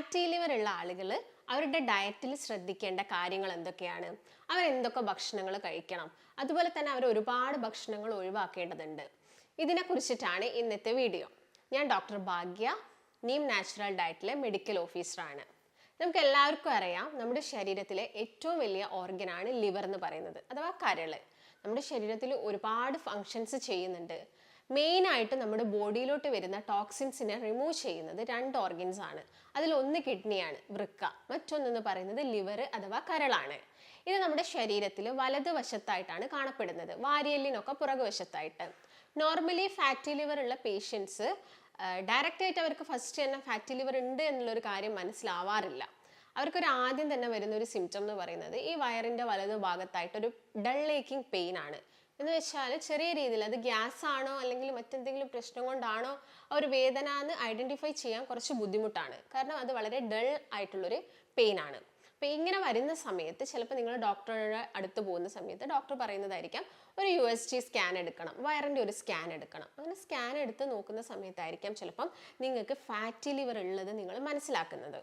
Fatty liver ഉള്ള ആളുകൾ അവരുടെ ഡയറ്റിൽ ശ്രദ്ധിക്കേണ്ട കാര്യങ്ങൾ എന്തൊക്കെയാണ്? അവർ എന്തൊക്കെ ഭക്ഷണങ്ങൾ കഴിക്കണം? അതുപോലെ തന്നെ അവർ ഒരുപാട് ഭക്ഷണങ്ങൾ ഒഴിവാക്കേണ്ടതുണ്ട്. ഇതിനെക്കുറിച്ചിട്ടാണ് ഇന്നത്തെ വീഡിയോ. ഞാൻ ഡോക്ടർ ഭാഗ്യ നീം നാച്ചുറൽ ഡയറ്റിലെ മെഡിക്കൽ ഓഫീസറാണ്. നമുക്ക് എല്ലാവർക്കും അറിയാം നമ്മുടെ ശരീരത്തിലെ ഏറ്റവും വലിയ ഓർഗനാണ് ലിവർ എന്ന് പറയുന്നത് അഥവാ കരൾ. നമ്മുടെ ശരീരത്തിൽ ഒരുപാട് ഫങ്ഷൻസ് ചെയ്യുന്നുണ്ട്. മെയിൻ ആയിട്ട് നമ്മുടെ ബോഡിയിലോട്ട് വരുന്ന ടോക്സിൻസിനെ റിമൂവ് ചെയ്യുന്നത് രണ്ട് ഓർഗൻസ് ആണ്. അതിൽ ഒന്ന് കിഡ്നിയാണ് വൃക്ക. മറ്റൊന്നെന്ന് പറയുന്നത് ലിവർ അഥവാ കരളാണ്. ഇത് നമ്മുടെ ശരീരത്തിൽ വലതുവശത്തായിട്ടാണ് കാണപ്പെടുന്നത്. വാരിയല്ലിനൊക്കെ പുറകുവശത്തായിട്ട് നോർമലി ഫാറ്റി ലിവർ ഉള്ള പേഷ്യൻസ് ഡയറക്റ്റ് ആയിട്ട് അവർക്ക് ഫസ്റ്റ് തന്നെ ഫാറ്റി ലിവർ ഉണ്ട് എന്നുള്ളൊരു കാര്യം മനസ്സിലാവാറില്ല. അവർക്കൊരു ആദ്യം തന്നെ വരുന്ന ഒരു സിംറ്റം എന്ന് പറയുന്നത് ഈ വയറിന്റെ വലതു ഭാഗത്തായിട്ട് ഒരു ഡൾ ഏക്കിംഗ് പെയിൻ ആണ്. എന്ന് വെച്ചാൽ ചെറിയ രീതിയിൽ അത് ഗ്യാസ് ആണോ അല്ലെങ്കിൽ മറ്റെന്തെങ്കിലും പ്രശ്നം കൊണ്ടാണോ ആ ഒരു വേദന എന്ന് ഐഡന്റിഫൈ ചെയ്യാൻ കുറച്ച് ബുദ്ധിമുട്ടാണ്. കാരണം അത് വളരെ ഡൾ ആയിട്ടുള്ളൊരു പെയിൻ ആണ്. അപ്പോൾ ഇങ്ങനെ വരുന്ന സമയത്ത് ചിലപ്പോൾ നിങ്ങൾ ഡോക്ടറുടെ അടുത്ത് പോകുന്ന സമയത്ത് ഡോക്ടർ പറയുന്നതായിരിക്കാം ഒരു യു എസ് ജി സ്കാൻ എടുക്കണം വയറിന്റെ ഒരു സ്കാൻ എടുക്കണം. അങ്ങനെ സ്കാൻ എടുത്ത് നോക്കുന്ന സമയത്തായിരിക്കാം ചിലപ്പം നിങ്ങൾക്ക് ഫാറ്റി ലിവർ ഉള്ളത് നിങ്ങൾ മനസ്സിലാക്കുന്നത്.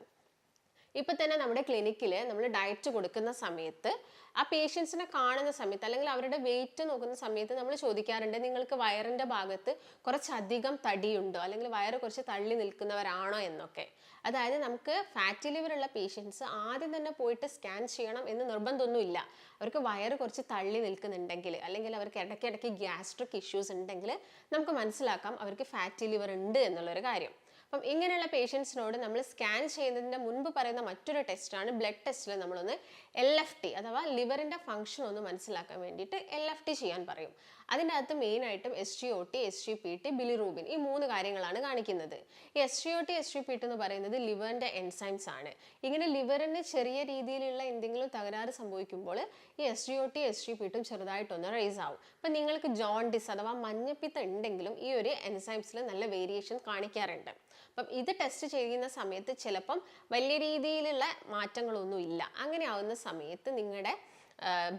ഇപ്പൊ തന്നെ നമ്മുടെ ക്ലിനിക്കിൽ നമ്മൾ ഡയറ്റ് കൊടുക്കുന്ന സമയത്ത് ആ പേഷ്യൻസിനെ കാണുന്ന സമയത്ത് അല്ലെങ്കിൽ അവരുടെ വെയിറ്റ് നോക്കുന്ന സമയത്ത് നമ്മൾ ചോദിക്കാറുണ്ട് നിങ്ങൾക്ക് വയറിന്റെ ഭാഗത്ത് കുറച്ചധികം തടിയുണ്ടോ? അല്ലെങ്കിൽ വയറ് കുറച്ച് തള്ളി നിൽക്കുന്നവരാണോ? എന്നൊക്കെ. അതായത് നമുക്ക് ഫാറ്റി ലിവർ ഉള്ള പേഷ്യൻസ് ആദ്യം തന്നെ പോയിട്ട് സ്കാൻ ചെയ്യണം എന്ന് നിർബന്ധമൊന്നുമില്ല. അവർക്ക് വയറ് കുറച്ച് തള്ളി നിൽക്കുന്നുണ്ടെങ്കിൽ അല്ലെങ്കിൽ അവർക്ക് ഇടയ്ക്കിടയ്ക്ക് ഗ്യാസ്ട്രിക് ഇഷ്യൂസ് ഉണ്ടെങ്കിൽ നമുക്ക് മനസ്സിലാക്കാം അവർക്ക് ഫാറ്റി ലിവർ ഉണ്ട് എന്നുള്ളൊരു കാര്യം. അപ്പം ഇങ്ങനെയുള്ള പേഷ്യൻസിനോട് നമ്മൾ സ്കാൻ ചെയ്യുന്നതിന്റെ മുൻപ് പറയുന്ന മറ്റൊരു ടെസ്റ്റാണ് ബ്ലഡ് ടെസ്റ്റിൽ നമ്മളൊന്ന് എൽ എഫ് ടി അഥവാ ലിവറിന്റെ ഫംഗ്ഷൻ ഒന്ന് മനസ്സിലാക്കാൻ വേണ്ടിയിട്ട് എൽ എഫ് ടി ചെയ്യാൻ പറയും. അതിന്റെ അകത്ത് മെയിനായിട്ടും S G O T S G P T bilirubin ഈ മൂന്ന് കാര്യങ്ങളാണ് കാണിക്കുന്നത്. ഈ S G O T S G P T എന്ന് പറയുന്നത് ലിവറിന്റെ എൻസൈംസ് ആണ്. ഇങ്ങനെ ലിവറിന് ചെറിയ രീതിയിലുള്ള എന്തെങ്കിലും തകരാറ് സംഭവിക്കുമ്പോൾ ഈ S G O T S G P ടിയും ചെറുതായിട്ടൊന്ന് റൈസ് ആവും. അപ്പം നിങ്ങൾക്ക് ജോണ്ടിസ് അഥവാ മഞ്ഞപ്പിത്തം ഉണ്ടെങ്കിലും ഈ ഒരു എൻസൈംസിൽ നല്ല വേരിയേഷൻ കാണിക്കാറുണ്ട്. അപ്പം ഇത് ടെസ്റ്റ് ചെയ്യുന്ന സമയത്ത് ചിലപ്പം വലിയ രീതിയിലുള്ള മാറ്റങ്ങളൊന്നും ഇല്ല അങ്ങനെ ആവുന്ന സമയത്ത് നിങ്ങളുടെ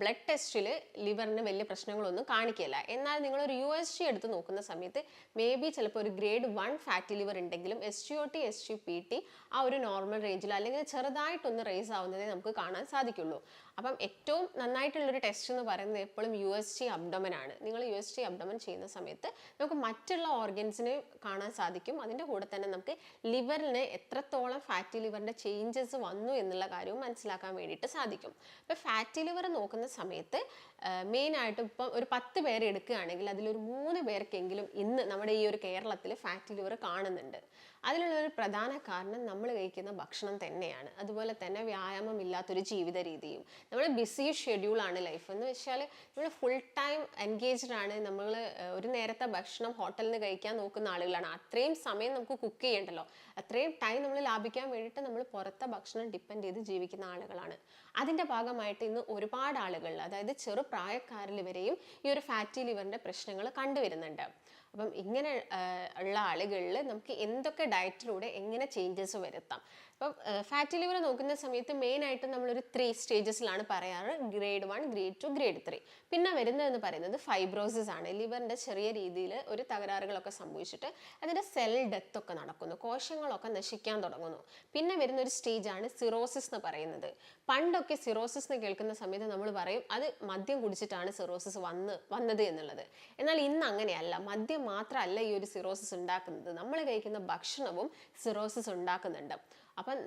ബ്ലഡ് ടെസ്റ്റിൽ ലിവറിന് വലിയ പ്രശ്നങ്ങളൊന്നും കാണിക്കില്ല എന്നാൽ നിങ്ങൾ ഒരു യു എസ് ജി എടുത്ത് നോക്കുന്ന സമയത്ത് മേ ബി ചിലപ്പോൾ ഒരു ഗ്രേഡ് വൺ ഫാറ്റി ലിവർ ഉണ്ടെങ്കിലും S G O T S G P T ആ ഒരു നോർമൽ റേഞ്ചിൽ അല്ലെങ്കിൽ ചെറുതായിട്ടൊന്ന് റേസ് ആവുന്നതേ നമുക്ക് കാണാൻ സാധിക്കുള്ളൂ. അപ്പം ഏറ്റവും നന്നായിട്ടുള്ളൊരു ടെസ്റ്റ് എന്ന് പറയുന്നത് എപ്പോഴും യു എസ് ജി അബ്ഡമൻ ആണ്. നിങ്ങൾ യു എസ് ജി അബ്ഡമൻ ചെയ്യുന്ന സമയത്ത് നമുക്ക് മറ്റുള്ള ഓർഗൻസിനെ കാണാൻ സാധിക്കും. അതിന്റെ കൂടെ തന്നെ നമുക്ക് ലിവറിന് എത്രത്തോളം ഫാറ്റി ലിവറിന്റെ ചേഞ്ചസ് വന്നു എന്നുള്ള കാര്യവും മനസ്സിലാക്കാൻ വേണ്ടിയിട്ട് സാധിക്കും. ഇപ്പോൾ ഫാറ്റി ലിവർ നോക്കുന്ന സമയത്ത് മെയിനായിട്ട് ഇപ്പം ഒരു പത്ത് പേരെ എടുക്കുകയാണെങ്കിൽ അതിലൊരു മൂന്ന് പേർക്കെങ്കിലും ഇന്ന് നമ്മുടെ ഈ ഒരു കേരളത്തിൽ ഫാറ്റ് ലിവർ കാണുന്നുണ്ട്. അതിനുള്ള ഒരു പ്രധാന കാരണം നമ്മൾ കഴിക്കുന്ന ഭക്ഷണം തന്നെയാണ്. അതുപോലെ തന്നെ വ്യായാമം ഇല്ലാത്തൊരു ജീവിത രീതിയും. നമ്മൾ ബിസി ഷെഡ്യൂളാണ് ലൈഫ് എന്ന് വെച്ചാൽ നമ്മൾ ഫുൾ ടൈം എൻഗേജ്ഡ് ആണ്. നമ്മൾ ഒരു നേരത്തെ ഭക്ഷണം ഹോട്ടലിൽ നിന്ന് കഴിക്കാൻ നോക്കുന്ന ആളുകളാണ്. അത്രയും സമയം നമുക്ക് കുക്ക് ചെയ്യണ്ടല്ലോ. അത്രയും ടൈം നമ്മൾ ലാഭിക്കാൻ വേണ്ടിയിട്ട് നമ്മൾ പുറത്തെ ഭക്ഷണം ഡിപ്പെൻഡ് ചെയ്ത് ജീവിക്കുന്ന ആളുകളാണ്. അതിന്റെ ഭാഗമായിട്ട് ഇന്ന് ഒരുപാട് ആളുകൾ അതായത് ചെറു പ്രായക്കാരിൽ വരെയും ഈ ഒരു ഫാറ്റി ലിവറിന്റെ പ്രശ്നങ്ങൾ കണ്ടുവരുന്നുണ്ട്. അപ്പം ഇങ്ങനെ ഉള്ള ആളുകളിൽ നമുക്ക് എന്തൊക്കെ ഡയറ്റിലൂടെ എങ്ങനെ ചേഞ്ചസ് വരുത്താം? അപ്പം ഫാറ്റി ലിവർ നോക്കുന്ന സമയത്ത് മെയിൻ ആയിട്ട് നമ്മളൊരു ത്രീ സ്റ്റേജസിലാണ് പറയാറ്. Grade one grade two grade three പിന്നെ വരുന്നതെന്ന് പറയുന്നത് ഫൈബ്രോസിസ് ആണ്. ലിവറിന്റെ ചെറിയ രീതിയിൽ ഒരു തകരാറുകളൊക്കെ സംഭവിച്ചിട്ട് അതിന്റെ സെൽ ഡെത്ത് ഒക്കെ നടക്കുന്നു. കോശങ്ങളൊക്കെ നശിക്കാൻ തുടങ്ങുന്നു. പിന്നെ വരുന്ന ഒരു സ്റ്റേജാണ് സിറോസിസ് എന്ന് പറയുന്നത്. പണ്ടൊക്കെ സിറോസിസ് എന്ന് കേൾക്കുന്ന സമയത്ത് നമ്മൾ പറയും അത് മദ്യം കുടിച്ചിട്ടാണ് സിറോസിസ് വന്ന് വന്നത് എന്നുള്ളത്. എന്നാൽ ഇന്ന് അങ്ങനെയല്ല. മദ്യം മാത്രമല്ല ഈ ഒരു സിറോസിസ് ഉണ്ടാക്കുന്നത്. നമ്മൾ കഴിക്കുന്ന ഭക്ഷണവും സിറോസിസ് ഉണ്ടാക്കുന്നുണ്ട്. അപ്പം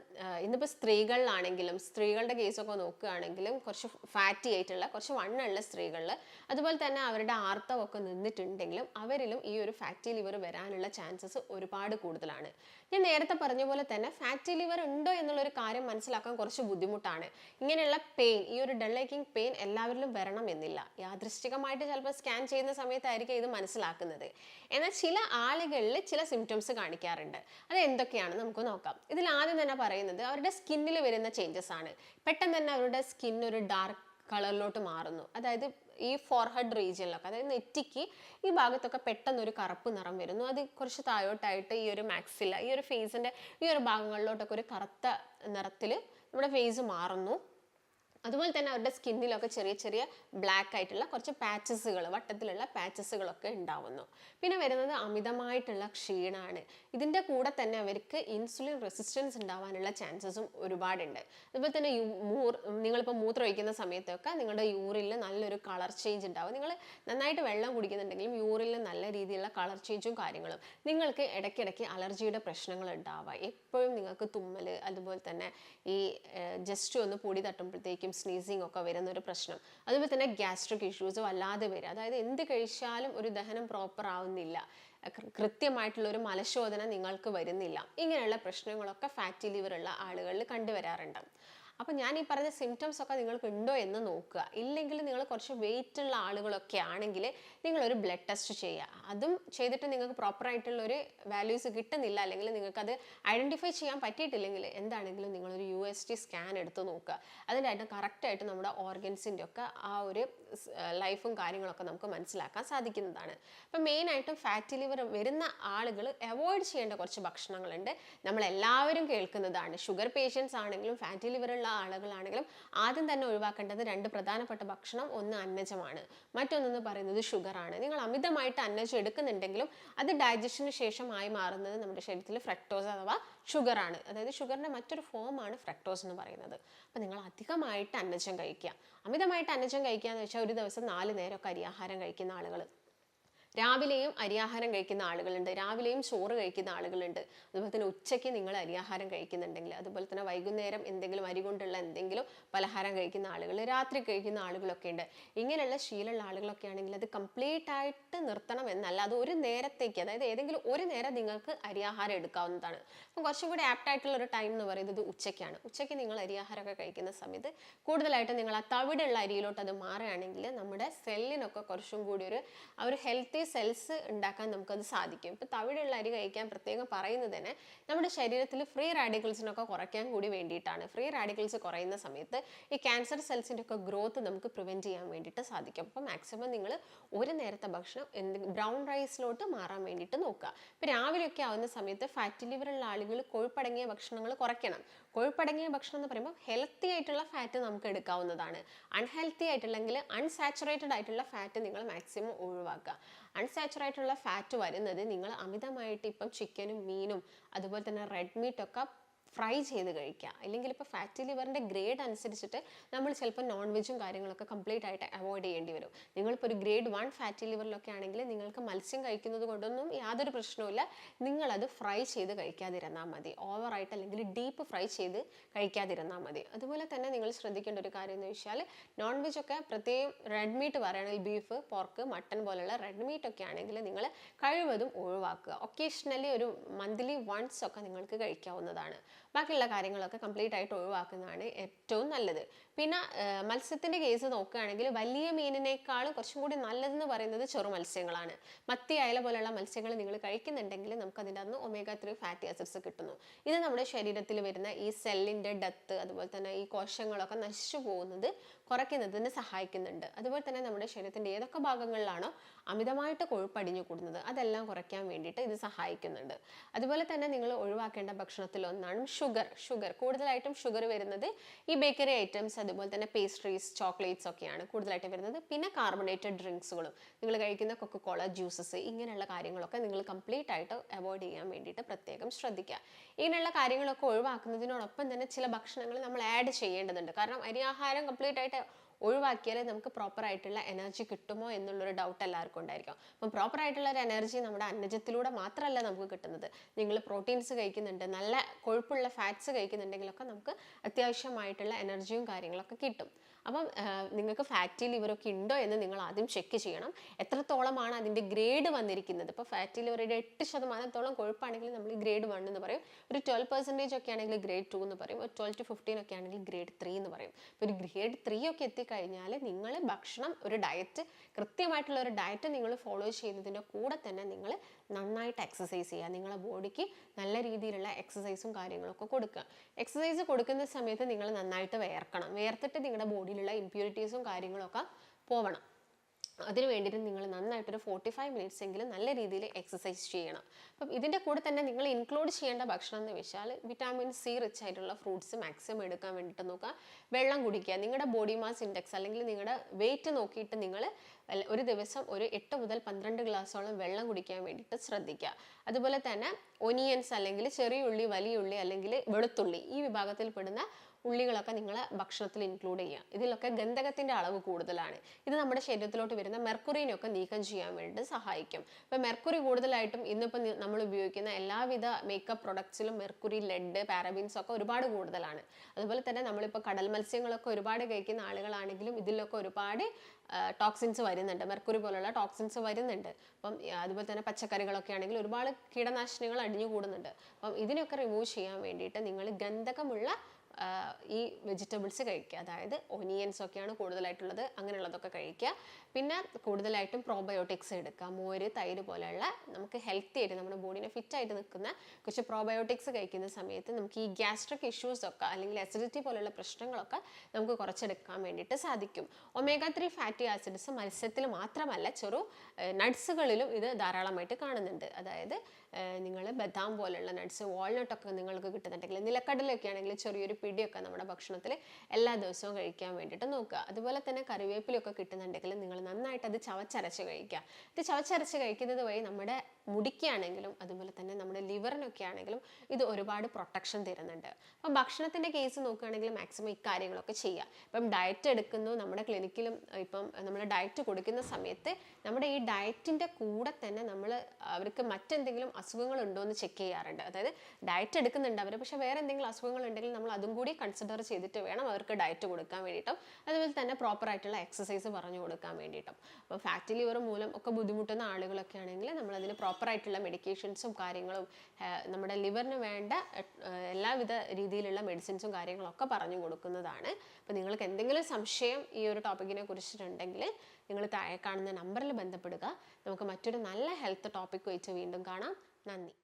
ഇന്നിപ്പോൾ സ്ത്രീകളിലാണെങ്കിലും സ്ത്രീകളുടെ കേസൊക്കെ നോക്കുകയാണെങ്കിലും കുറച്ച് ഫാറ്റി ആയിട്ടുള്ള കുറച്ച് വണ്ണമുള്ള സ്ത്രീകളിൽ അതുപോലെ തന്നെ അവരുടെ ആർത്തവമൊക്കെ നിന്നിട്ടുണ്ടെങ്കിലും അവരിലും ഈ ഒരു ഫാറ്റി ലിവർ വരാനുള്ള ചാൻസസ് ഒരുപാട് കൂടുതലാണ്. ഞാൻ നേരത്തെ പറഞ്ഞ പോലെ തന്നെ ഫാറ്റി ലിവർ ഉണ്ടോ എന്നുള്ള ഒരു കാര്യം മനസ്സിലാക്കാൻ കുറച്ച് ബുദ്ധിമുട്ടാണ്. ഇങ്ങനെയുള്ള പെയിൻ ഈ ഒരു ഡെള്ളേക്കിംഗ് പെയിൻ എല്ലാവരിലും വരണം എന്നില്ല യാദൃശ്ചികമായിട്ട് ചിലപ്പോൾ സ്കാൻ ചെയ്യുന്ന സമയത്തായിരിക്കും ഇത് മനസ്സിലാക്കുന്നത്. എന്നാൽ ചില ആളുകളിൽ ചില സിംറ്റംസ് കാണിക്കാറുണ്ട്. അത് എന്തൊക്കെയാണ്? നമുക്ക് നോക്കാം. ഇതിൽ ആദ്യം തന്നെ പറയുന്നത് അവരുടെ സ്കിന്നിൽ വരുന്ന ചേഞ്ചസ് ആണ്. പെട്ടെന്ന് തന്നെ അവരുടെ സ്കിൻ ഒരു ഡാർക്ക് കളറിലോട്ട് മാറുന്നു. അതായത് ഈ ഫോർഹെഡ് റീജിയനിലൊക്കെ അതായത് നെറ്റിക്ക് ഈ ഭാഗത്തൊക്കെ പെട്ടെന്ന് ഒരു കറുപ്പ് നിറം വരുന്നു. അത് കുറച്ച് താഴോട്ടായിട്ട് ഈ ഒരു മാക്സില്ല ഈ ഒരു ഫേസിന്റെ ഈ ഒരു ഭാഗങ്ങളിലോട്ടൊക്കെ ഒരു കറുത്ത നിറത്തിൽ നമ്മുടെ ഫേസ് മാറുന്നു. അതുപോലെ തന്നെ അവരുടെ സ്കിന്നിലൊക്കെ ചെറിയ ചെറിയ ബ്ലാക്ക് ആയിട്ടുള്ള കുറച്ച് പാച്ചസുകൾ വട്ടത്തിലുള്ള പാച്ചസുകളൊക്കെ ഉണ്ടാവുന്നു. പിന്നെ വരുന്നത് അമിതമായിട്ടുള്ള ക്ഷീണമാണ് ഇതിന്റെ കൂടെ തന്നെ അവർക്ക് ഇൻസുലിൻ റെസിസ്റ്റൻസ് ഉണ്ടാവാനുള്ള ചാൻസസും ഒരുപാടുണ്ട്. അതുപോലെ തന്നെ മൂർ നിങ്ങളിപ്പോൾ മൂത്രം ഒഴിക്കുന്ന സമയത്തൊക്കെ നിങ്ങളുടെ യൂറിൽ നല്ലൊരു കളർ ചേഞ്ച് ഉണ്ടാവും. നിങ്ങൾ നന്നായിട്ട് വെള്ളം കുടിക്കുന്നുണ്ടെങ്കിലും യൂറിൽ നല്ല രീതിയിലുള്ള കളർ ചേഞ്ചും കാര്യങ്ങളും. നിങ്ങൾക്ക് ഇടയ്ക്കിടയ്ക്ക് അലർജിയുടെ പ്രശ്നങ്ങൾ ഉണ്ടാവുക എപ്പോഴും നിങ്ങൾക്ക് തുമ്മൽ അതുപോലെ തന്നെ ഈ ജസ്റ്റ് ഒന്ന് പൊടി തട്ടുമ്പോഴത്തേക്കും സ്നീസിങ് ഒക്കെ വരുന്ന ഒരു പ്രശ്നം. അതുപോലെ തന്നെ ഗ്യാസ്ട്രിക് ഇഷ്യൂസ് വല്ലാതെ വരിക അതായത് എന്ത് കഴിച്ചാലും ഒരു ദഹനം പ്രോപ്പർ ആവുന്നില്ല. കൃത്യമായിട്ടുള്ള ഒരു മലശോധന നിങ്ങൾക്ക് വരുന്നില്ല. ഇങ്ങനെയുള്ള പ്രശ്നങ്ങളൊക്കെ ഫാറ്റി ലിവർ ഉള്ള ആളുകളിൽ കണ്ടുവരാറുണ്ട്. അപ്പോൾ ഞാൻ ഈ പറഞ്ഞ സിംറ്റംസ് ഒക്കെ നിങ്ങൾക്ക് ഉണ്ടോ എന്ന് നോക്കുക. ഇല്ലെങ്കിൽ നിങ്ങൾ കുറച്ച് വെയിറ്റ് ഉള്ള ആളുകളൊക്കെ ആണെങ്കിൽ നിങ്ങളൊരു ബ്ലഡ് ടെസ്റ്റ് ചെയ്യുക. അതും ചെയ്തിട്ട് നിങ്ങൾക്ക് ഒരു വാല്യൂസ് കിട്ടുന്നില്ല. അല്ലെങ്കിൽ നിങ്ങൾക്കത് ഐഡന്റിഫൈ ചെയ്യാൻ പറ്റിയിട്ടില്ലെങ്കിൽ എന്താണെങ്കിലും നിങ്ങളൊരു യു എസ് ടി സ്കാൻ എടുത്ത് നോക്കുക. അതിന്റെ കറക്റ്റായിട്ട് നമ്മുടെ ഓർഗൻസിന്റെ ഒക്കെ ആ ഒരു ലൈഫും കാര്യങ്ങളൊക്കെ നമുക്ക് മനസ്സിലാക്കാൻ സാധിക്കുന്നതാണ്. അപ്പം മെയിനായിട്ടും ഫാറ്റ് ലിവർ വരുന്ന ആളുകൾ അവോയ്ഡ് ചെയ്യേണ്ട കുറച്ച് ഭക്ഷണങ്ങളുണ്ട്. നമ്മളെല്ലാവരും കേൾക്കുന്നതാണ്. ഷുഗർ പേഷ്യൻസ് ആണെങ്കിലും ഫാറ്റി ലിവർ ഉള്ള ആളുകളാണെങ്കിലും ആദ്യം തന്നെ ഒഴിവാക്കേണ്ടത് രണ്ട് പ്രധാനപ്പെട്ട ഭക്ഷണം ഒന്ന് അന്നജമാണ്. മറ്റൊന്നെന്ന് പറയുന്നത് ഷുഗറാണ് നിങ്ങൾ അമിതമായിട്ട് അന്നജം എടുക്കുന്നുണ്ടെങ്കിലും അത് ഡൈജഷന് ശേഷമായി മാറുന്നത് നമ്മുടെ ശരീരത്തിൽ ഫ്രക്ടോസ് അഥവാ ഷുഗറാണ്. അതായത് ഷുഗറിന്റെ മറ്റൊരു ഫോമാണ് ഫ്രക്ടോസ് എന്ന് പറയുന്നത്. അപ്പോൾ നിങ്ങൾ അധികമായിട്ട് അന്നജം കഴിക്കുക. അമിതമായിട്ട് അന്നജം കഴിക്കുക എന്ന് വെച്ചാൽ ഒരു ദിവസം നാല് നേരമൊക്കെ അരിയാഹാരം കഴിക്കുന്ന ആളുകൾ രാവിലെയും അരിയാഹാരം കഴിക്കുന്ന ആളുകളുണ്ട്. രാവിലെയും ചോറ് കഴിക്കുന്ന ആളുകളുണ്ട്. അതുപോലെ തന്നെ ഉച്ചയ്ക്ക് നിങ്ങൾ അരിയാഹാരം കഴിക്കുന്നുണ്ടെങ്കിൽ അതുപോലെ തന്നെ വൈകുന്നേരം എന്തെങ്കിലും അരി കൊണ്ടുള്ള എന്തെങ്കിലും പലഹാരം കഴിക്കുന്ന ആളുകൾ രാത്രി കഴിക്കുന്ന ആളുകളൊക്കെ ഉണ്ട്. ഇങ്ങനെയുള്ള ശീലമുള്ള ആളുകളൊക്കെ ആണെങ്കിൽ അത് കംപ്ലീറ്റ് ആയിട്ട് നിർത്തണം എന്നല്ല അത് ഒരു നേരത്തേക്ക് അതായത് ഏതെങ്കിലും ഒരു നേരം നിങ്ങൾക്ക് അരിയാഹാരം എടുക്കാവുന്നതാണ്. അപ്പം കുറച്ചും കൂടി ആപ്റ്റായിട്ടുള്ള ഒരു ടൈം എന്ന് പറയുന്നത് ഉച്ചയ്ക്കാണ്. ഉച്ചയ്ക്ക് നിങ്ങൾ അരിയാഹാരമൊക്കെ കഴിക്കുന്ന സമയത്ത് കൂടുതലായിട്ട് നിങ്ങൾ ആ തവിടുള്ള അരിയിലോട്ട് അത് മാറുകയാണെങ്കിൽ നമ്മുടെ സെല്ലിനൊക്കെ കുറച്ചും കൂടി ഒരു ആ ഒരു ഹെൽത്തി സെൽസ് ഉണ്ടാക്കാൻ നമുക്കത് സാധിക്കും. ഇപ്പം തവിടുള്ള അരി കഴിക്കാൻ പ്രത്യേകം പറയുന്നത് തന്നെ നമ്മുടെ ശരീരത്തിൽ ഫ്രീ റാഡിക്കൽസിനൊക്കെ കുറയ്ക്കാൻ കൂടി വേണ്ടിയിട്ടാണ്. ഫ്രീ റാഡിക്കൽസ് കുറയുന്ന സമയത്ത് ഈ ക്യാൻസർ സെൽസിന്റെ ഒക്കെ ഗ്രോത്ത് നമുക്ക് പ്രിവെന്റ് ചെയ്യാൻ വേണ്ടിയിട്ട് സാധിക്കും. അപ്പോൾ മാക്സിമം നിങ്ങൾ ഒരു നേരത്തെ ഭക്ഷണം എന്ത് ബ്രൗൺ റൈസിലോട്ട് മാറാൻ വേണ്ടിയിട്ട് നോക്കുക. ഇപ്പോൾ രാവിലെയൊക്കെ ആവുന്ന സമയത്ത് ഫാറ്റ് ലിവറുള്ള ആളുകൾ കൊഴുപ്പടങ്ങിയ ഭക്ഷണങ്ങൾ കുറയ്ക്കണം. കൊഴുപ്പടങ്ങിയ ഭക്ഷണം എന്ന് പറയുമ്പോൾ ഹെൽത്തി ആയിട്ടുള്ള ഫാറ്റ് നമുക്ക് എടുക്കാവുന്നതാണ്. അൺഹെൽത്തി ആയിട്ടുള്ളെങ്കിൽ അൺസാച്ചുറേറ്റഡ് ആയിട്ടുള്ള ഫാറ്റ് നിങ്ങൾ മാക്സിമം ഒഴിവാക്കുക. അൺസാച്ചുറേറ്റഡ് ഉള്ള ഫാറ്റ് വരുന്നത് നിങ്ങൾ അമിതമായിട്ട് ഇപ്പം ചിക്കനും മീനും അതുപോലെ തന്നെ റെഡ് മീറ്റൊക്കെ ഫ്രൈ ചെയ്ത് കഴിക്കുക. അല്ലെങ്കിൽ ഇപ്പോൾ ഫാറ്റി ലിവറിന്റെ ഗ്രേഡ് അനുസരിച്ചിട്ട് നമ്മൾ ചിലപ്പോൾ നോൺ വെജും കാര്യങ്ങളൊക്കെ കംപ്ലീറ്റ് ആയിട്ട് അവോയ്ഡ് ചെയ്യേണ്ടി വരും. നിങ്ങളിപ്പോൾ ഒരു ഗ്രേഡ് വൺ ഫാറ്റി ലിവറിലൊക്കെ ആണെങ്കിൽ നിങ്ങൾക്ക് മത്സ്യം കഴിക്കുന്നത് കൊണ്ടൊന്നും യാതൊരു പ്രശ്നവുമില്ല. നിങ്ങളത് ഫ്രൈ ചെയ്ത് കഴിക്കാതിരുന്നാൽ മതി. ഓവറായിട്ട് അല്ലെങ്കിൽ ഡീപ്പ് ഫ്രൈ ചെയ്ത് കഴിക്കാതിരുന്നാൽ മതി. അതുപോലെ തന്നെ നിങ്ങൾ ശ്രദ്ധിക്കേണ്ട ഒരു കാര്യം എന്ന് വെച്ചാൽ നോൺ വെജ് ഒക്കെ പ്രത്യേകം റെഡ് മീറ്റ് പറയുകയാണെങ്കിൽ ബീഫ് പോർക്ക് മട്ടൺ പോലുള്ള റെഡ് മീറ്റ് ഒക്കെ ആണെങ്കിൽ നിങ്ങൾ കഴിവതും ഒഴിവാക്കുക. ഒക്കേഷണലി ഒരു മന്ത്ലി വൺസ് ഒക്കെ നിങ്ങൾക്ക് കഴിക്കാവുന്നതാണ്. ബാക്കിയുള്ള കാര്യങ്ങളൊക്കെ കംപ്ലീറ്റ് ആയിട്ട് ഒഴിവാക്കുന്നതാണ് ഏറ്റവും നല്ലത്. പിന്നെ മത്സ്യത്തിന്റെ കേസ് നോക്കുകയാണെങ്കിൽ വലിയ മീനിനേക്കാളും കുറച്ചും കൂടി നല്ലതെന്ന് പറയുന്നത് ചെറു മത്സ്യങ്ങളാണ്. മത്തി അയല പോലെയുള്ള മത്സ്യങ്ങൾ നിങ്ങൾ കഴിക്കുന്നുണ്ടെങ്കിൽ നമുക്ക് അതിന്റെ അന്ന് ഒമേഗ ത്രീ ഫാറ്റി ആസിഡ്സ് കിട്ടുന്നു. ഇത് നമ്മുടെ ശരീരത്തിൽ വരുന്ന ഈ സെല്ലിന്റെ ഡെത്ത് അതുപോലെ തന്നെ ഈ കോശങ്ങളൊക്കെ നശിച്ചു പോകുന്നത് കുറയ്ക്കുന്നതിന് സഹായിക്കുന്നുണ്ട്. അതുപോലെ തന്നെ നമ്മുടെ ശരീരത്തിന്റെ ഏതൊക്കെ ഭാഗങ്ങളിലാണോ അമിതമായിട്ട് കൊഴുപ്പടിഞ്ഞു കൂടുന്നത് അതെല്ലാം കുറയ്ക്കാൻ വേണ്ടിയിട്ട് ഇത് സഹായിക്കുന്നുണ്ട്. അതുപോലെ തന്നെ നിങ്ങൾ ഒഴിവാക്കേണ്ട ഭക്ഷണത്തിൽ ഒന്നാണ് ഷുഗർ ഷുഗർ കൂടുതലായിട്ടും ഷുഗർ വരുന്നത് ഈ ബേക്കറി ഐറ്റംസ് അതുപോലെ തന്നെ പേസ്ട്രീസ് ചോക്ലേറ്റ്സ് ഒക്കെയാണ് കൂടുതലായിട്ട് വരുന്നത്. പിന്നെ കാർബണേറ്റഡ് ഡ്രിങ്ക്സുകളും നിങ്ങൾ കഴിക്കുന്ന കൊക്കക്കോള ജ്യൂസസ് ഇങ്ങനെയുള്ള കാര്യങ്ങളൊക്കെ നിങ്ങൾ കംപ്ലീറ്റ് ആയിട്ട് അവോയ്ഡ് ചെയ്യാൻ വേണ്ടിയിട്ട് പ്രത്യേകം ശ്രദ്ധിക്കുക. ഇങ്ങനെയുള്ള കാര്യങ്ങളൊക്കെ ഒഴിവാക്കുന്നതിനോടൊപ്പം തന്നെ ചില ഭക്ഷണങ്ങൾ നമ്മൾ ആഡ് ചെയ്യേണ്ടതുണ്ട്. കാരണം അരിയാഹാരം കംപ്ലീറ്റ് ആയിട്ട് ഒഴിവാക്കിയാലേ നമുക്ക് പ്രോപ്പർ ആയിട്ടുള്ള എനർജി കിട്ടുമോ എന്നുള്ളൊരു ഡൗട്ട് എല്ലാവർക്കും ഉണ്ടായിരിക്കും. അപ്പം പ്രോപ്പർ ആയിട്ടുള്ള ഒരു എനർജി നമ്മുടെ അന്നജത്തിലൂടെ മാത്രമല്ല നമുക്ക് കിട്ടുന്നത്. നിങ്ങൾ പ്രോട്ടീൻസ് കഴിക്കുന്നുണ്ട് നല്ല കൊഴുപ്പുള്ള ഫാറ്റ്സ് കഴിക്കുന്നുണ്ടെങ്കിലൊക്കെ നമുക്ക് അത്യാവശ്യമായിട്ടുള്ള എനർജിയും കാര്യങ്ങളൊക്കെ കിട്ടും. അപ്പം നിങ്ങൾക്ക് ഫാറ്റി ലിവറൊക്കെ ഉണ്ടോ എന്ന് നിങ്ങൾ ആദ്യം ചെക്ക് ചെയ്യണം. എത്രത്തോളമാണ് അതിന്റെ ഗ്രേഡ് വന്നിരിക്കുന്നത്? ഇപ്പോൾ ഫാറ്റി ലിവറുടെ എട്ട് ശതമാനത്തോളം കൊഴുപ്പാണെങ്കിൽ നമ്മൾ ഗ്രേഡ് വൺ എന്ന് പറയും. ഒരു ട്വൽവ് പെർസെന്റേജ് ഒക്കെ ആണെങ്കിൽ ഗ്രേഡ് ടു എന്ന് പറയും. ഒരു ട്വൽവ് ടു ഫിഫ്റ്റീൻ ഒക്കെ ആണെങ്കിൽ ഗ്രേഡ് ത്രീ എന്ന് പറയും. ഒരു ഗ്രേഡ് ത്രീ ഒക്കെ എത്തിക്കഴിഞ്ഞാൽ നിങ്ങൾ ഭക്ഷണം ഒരു ഡയറ്റ് കൃത്യമായിട്ടുള്ള ഒരു ഡയറ്റ് നിങ്ങൾ ഫോളോ ചെയ്യുന്നതിന്റെ കൂടെ തന്നെ നിങ്ങൾ നന്നായിട്ട് എക്സസൈസ് ചെയ്യുക. നിങ്ങളുടെ ബോഡിക്ക് നല്ല രീതിയിലുള്ള എക്സസൈസും കാര്യങ്ങളൊക്കെ കൊടുക്കുക. എക്സസൈസ് കൊടുക്കുന്ന സമയത്ത് നിങ്ങൾ നന്നായിട്ട് വേർക്കണം. വേർത്തിട്ട് നിങ്ങളുടെ ബോഡിയിലുള്ള ഇമ്പ്യൂരിറ്റീസും കാര്യങ്ങളൊക്കെ പോവണം. അതിന് വേണ്ടിയിട്ട് നിങ്ങൾ നന്നായിട്ടൊരു ഫോർട്ടി ഫൈവ് മിനിറ്റ്സ് എങ്കിലും നല്ല രീതിയിൽ എക്സസൈസ് ചെയ്യണം. അപ്പം ഇതിന്റെ കൂടെ തന്നെ നിങ്ങൾ ഇൻക്ലൂഡ് ചെയ്യേണ്ട ഭക്ഷണം എന്ന് വെച്ചാൽ വിറ്റാമിൻ സി റിച്ച് ആയിട്ടുള്ള ഫ്രൂട്ട്സ് മാക്സിമം എടുക്കാൻ വേണ്ടിയിട്ട് നോക്കുക. വെള്ളം കുടിക്കുക. നിങ്ങളുടെ ബോഡി മാസ് ഇൻഡെക്സ് അല്ലെങ്കിൽ നിങ്ങളുടെ വെയിറ്റ് നോക്കിയിട്ട് നിങ്ങൾ ഒരു ദിവസം ഒരു എട്ട് മുതൽ പന്ത്രണ്ട് ഗ്ലാസ്സോളം വെള്ളം കുടിക്കാൻ വേണ്ടിയിട്ട് ശ്രദ്ധിക്കുക. അതുപോലെ തന്നെ ഒനിയൻസ് അല്ലെങ്കിൽ ചെറിയ ഉള്ളി വലിയ ഉള്ളി അല്ലെങ്കിൽ വെളുത്തുള്ളി ഈ വിഭാഗത്തിൽ പെടുന്ന ഉള്ളികളൊക്കെ നിങ്ങൾ ഭക്ഷണത്തിൽ ഇൻക്ലൂഡ് ചെയ്യുക. ഇതിലൊക്കെ ഗന്ധകത്തിന്റെ അളവ് കൂടുതലാണ്. ഇത് നമ്മുടെ ശരീരത്തിലോട്ട് വരുന്ന മെർക്കുറിനെയൊക്കെ നീക്കം ചെയ്യാൻ വേണ്ടി സഹായിക്കും. ഇപ്പം മെർക്കുറി കൂടുതലായിട്ടും ഇന്നിപ്പോൾ നമ്മൾ ഉപയോഗിക്കുന്ന എല്ലാവിധ മേക്കപ്പ് പ്രൊഡക്ട്സിലും മെർക്കുറി ലെഡ് പാരബിൻസ് ഒക്കെ ഒരുപാട് കൂടുതലാണ്. അതുപോലെ തന്നെ നമ്മളിപ്പോൾ കടൽ മത്സ്യങ്ങളൊക്കെ ഒരുപാട് കഴിക്കുന്ന ആളുകളാണെങ്കിലും ഇതിലൊക്കെ ഒരുപാട് ടോക്സിൻസ് വരുന്നുണ്ട്. മെർക്കുറി പോലുള്ള ടോക്സിൻസ് വരുന്നുണ്ട്. അപ്പം അതുപോലെ തന്നെ പച്ചക്കറികളൊക്കെ ആണെങ്കിൽ ഒരുപാട് കീടനാശിനികൾ അടിഞ്ഞു കൂടുന്നുണ്ട് അപ്പം ഇതിനൊക്കെ റിമൂവ് ചെയ്യാൻ വേണ്ടിയിട്ട് നിങ്ങൾ ഗന്ധകമുള്ള ഈ വെജിറ്റബിൾസ് കഴിക്കുക. അതായത് ഒനിയൻസ് ഒക്കെയാണ് കൂടുതലായിട്ടുള്ളത്. അങ്ങനെയുള്ളതൊക്കെ കഴിക്കുക. പിന്നെ കൂടുതലായിട്ടും പ്രോബയോട്ടിക്സ് എടുക്കുക. മോര് തൈര് പോലെയുള്ള നമുക്ക് ഹെൽത്തി ആയിട്ട് നമ്മുടെ ബോഡിനെ ഫിറ്റായിട്ട് നിൽക്കുന്ന കുറച്ച് പ്രോബയോട്ടിക്സ് കഴിക്കുന്ന സമയത്ത് നമുക്ക് ഈ ഗ്യാസ്ട്രിക് ഇഷ്യൂസൊക്കെ അല്ലെങ്കിൽ അസിഡിറ്റി പോലെയുള്ള പ്രശ്നങ്ങളൊക്കെ നമുക്ക് കുറച്ചെടുക്കാൻ വേണ്ടിയിട്ട് സാധിക്കും. ഒമേഗ ത്രീ ഫാറ്റി ആസിഡ്സ് മത്സ്യത്തിൽ മാത്രമല്ല ചെറു നട്ട്സുകളിലും ഇത് ധാരാളമായിട്ട് കാണുന്നുണ്ട്. അതായത് നിങ്ങൾ ബദാം പോലുള്ള നട്ട്സ് വാൾനട്ടൊക്കെ നിങ്ങൾക്ക് കിട്ടുന്നുണ്ടെങ്കിൽ നിലക്കടലൊക്കെ ആണെങ്കിൽ ചെറിയൊരു പിടിയൊക്കെ നമ്മുടെ ഭക്ഷണത്തിൽ എല്ലാ ദിവസവും കഴിക്കാൻ വേണ്ടിയിട്ട് നോക്കുക. അതുപോലെ തന്നെ കറിവേപ്പിലൊക്കെ കിട്ടുന്നുണ്ടെങ്കിൽ നിങ്ങൾ നന്നായിട്ട് അത് ചവച്ചരച്ച് കഴിക്കുക. ഇത് ചവച്ചരച്ച് കഴിക്കുന്നത് വഴി നമ്മുടെ മുടിക്കാണെങ്കിലും അതുപോലെ തന്നെ നമ്മുടെ ലിവറിനൊക്കെ ആണെങ്കിലും ഇത് ഒരുപാട് പ്രൊട്ടക്ഷൻ തരുന്നുണ്ട്. അപ്പം ഭക്ഷണത്തിന്റെ കേസ് നോക്കുകയാണെങ്കിൽ മാക്സിമം ഇക്കാര്യങ്ങളൊക്കെ ചെയ്യുക. ഇപ്പം ഡയറ്റ് എടുക്കുന്നു നമ്മുടെ ക്ലിനിക്കിലും ഇപ്പം നമ്മൾ ഡയറ്റ് കൊടുക്കുന്ന സമയത്ത് നമ്മുടെ ഈ ഡയറ്റിന്റെ കൂടെ തന്നെ നമ്മൾ അവർക്ക് മറ്റെന്തെങ്കിലും അസുഖങ്ങൾ ഉണ്ടോ എന്ന് ചെക്ക് ചെയ്യാറുണ്ട്. അതായത് ഡയറ്റ് എടുക്കുന്നുണ്ട് അവർ പക്ഷേ വേറെ എന്തെങ്കിലും അസുഖങ്ങൾ ഉണ്ടെങ്കിൽ നമ്മൾ അതും കൂടി കൺസിഡർ ചെയ്തിട്ട് വേണം അവർക്ക് ഡയറ്റ് കൊടുക്കാൻ വേണ്ടിയിട്ടും. അതുപോലെ തന്നെ പ്രോപ്പർ ആയിട്ടുള്ള എക്സസൈസ് പറഞ്ഞു കൊടുക്കാൻ വേണ്ടിയിട്ടും. അപ്പോൾ ഫാറ്റി ലിവർ മൂലം ഒക്കെ ബുദ്ധിമുട്ടുന്ന ആളുകളൊക്കെ ആണെങ്കിൽ നമ്മൾ നമ്മളതിന് പ്രോപ്പർ ആയിട്ടുള്ള മെഡിക്കേഷൻസും കാര്യങ്ങളും നമ്മുടെ ലിവറിന് വേണ്ട എല്ലാവിധ രീതിയിലുള്ള മെഡിസിൻസും കാര്യങ്ങളൊക്കെ പറഞ്ഞു കൊടുക്കുന്നതാണ്. അപ്പോൾ നിങ്ങൾക്ക് എന്തെങ്കിലും സംശയം ഈ ഒരു ടോപ്പിക്കിനെ കുറിച്ചിട്ടുണ്ടെങ്കിൽ നിങ്ങൾ താഴെ കാണുന്ന നമ്പറിൽ ബന്ധപ്പെടുക. നമുക്ക് മറ്റൊരു നല്ല ഹെൽത്ത് ടോപ്പിക് വെച്ച് വീണ്ടും കാണാം. 何